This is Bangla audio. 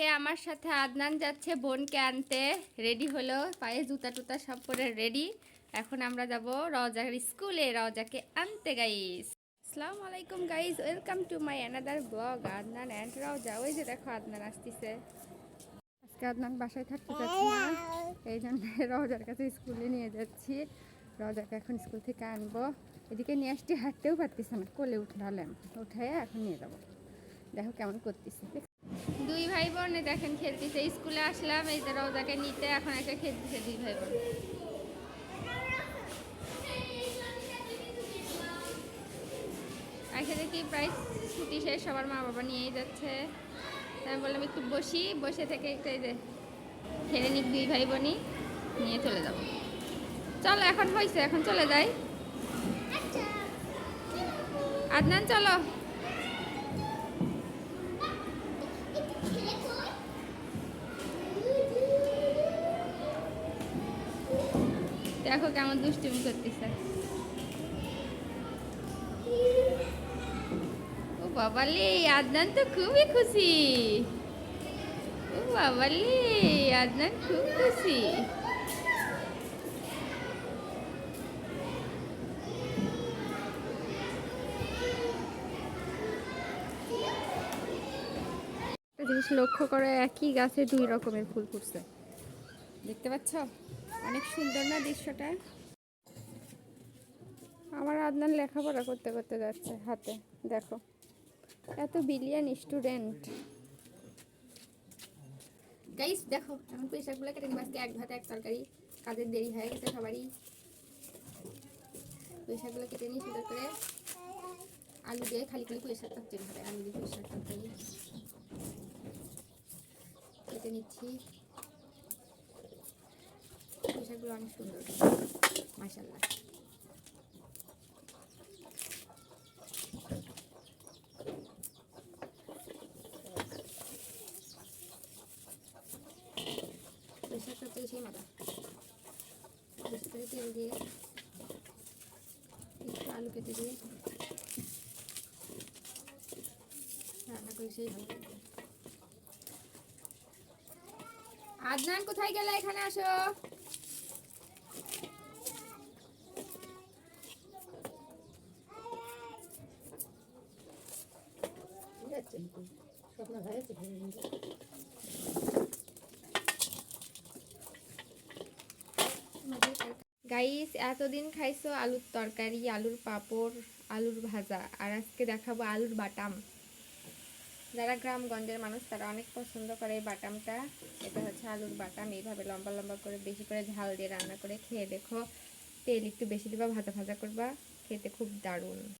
আজকে আমার সাথে আদনান যাচ্ছে বোনকে আনতে। রেডি হলো, পায়ে জুতা টুতা সব পরে রেডি এখন আমরা যাব রজার স্কুলে রজাকে আনতে গাইস আসসালামু আলাইকুম guys welcome to my another blog Adnan and Raza ওই যে দেখো আদনান আসতেছে। আজকে আদনান বাসায় থাকতে চাচ্ছি না। এই জন্য রজার কাছে স্কুলে নিয়ে যাচ্ছি। রজাকে এখন স্কুল থেকে আনব। এদিকে নিয়ে আসছি হাঁটতেও পারতেছে না, কোলে উঠালাম উঠে এখন নিয়ে যাব। দেখো কেমন করতেছে। ভাই বোন দেখেন খেলতেছে স্কুলে আসলাম, এই যে রোজাকে নিতে এখন এসে খেলতেছে দুই ভাই বোন এসে দেখি প্রায় ছুটি শেষ, সবার মা বাবা নিয়েই যাচ্ছে। আমি বললাম, একটু বসি। বসে থেকে একটু যে খেলে নিক দুই ভাই বোনই নিয়ে চলে যাব। চলো, এখন হয়েছে এখন চলে যাই। আদনান, চলো। দেখো কেমন দুষ্টুমি করতেছে। ও বাবালে আদনান তো খুবই খুশি। ও বাবালে আদনান খুব খুশি। লক্ষ্য করে একই গাছে দুই রকমের ফুল ফুটছে। দেখতে পাচ্ছ? অনেক সুন্দর না দৃশ্যটা? আমার আদনান লেখাপড়া করতে করতে যাচ্ছে হাতে, দেখো। এত বিলিয়ন স্টুডেন্ট গাইস দেখো, এখন পুঁই শাকগুলো কেটে নিব। আজকে এক ভাত এক তরকারি, কাজের দেরি হয়ে গেছে সবারই। পুঁই শাকগুলো কেটে নিই সুন্দর করে আলু দিয়ে খালি খালি শাক তরকারি হবে, আলু দিয়ে শাক তরকারি। কেটে নিচ্ছি। পোশাকগুলো অনেক সুন্দর। মাসাল্লাহ তেল দিয়ে একটু আলু কেটে দিয়ে রান্না করে সেই ভালো আদনান, কোথায় গেলে এখানে আসো? গাইস এতদিন খাইছো আলুর তরকারি, আলুর পাঁপড়, আলুর ভাজা, আর আজকে দেখাবো আলুর বাটাম। যারা গ্রামগঞ্জের মানুষ, তারা অনেক পছন্দ করে এই বাটামটা। এটা হচ্ছে আলুর বাটাম। এইভাবে লম্বা লম্বা করে, বেশি করে ঝাল দিয়ে রান্না করে খেয়ে দেখো। তেল একটু বেশি দিবা, ভাজা ভাজা করবা। খেতে খুব দারুণ।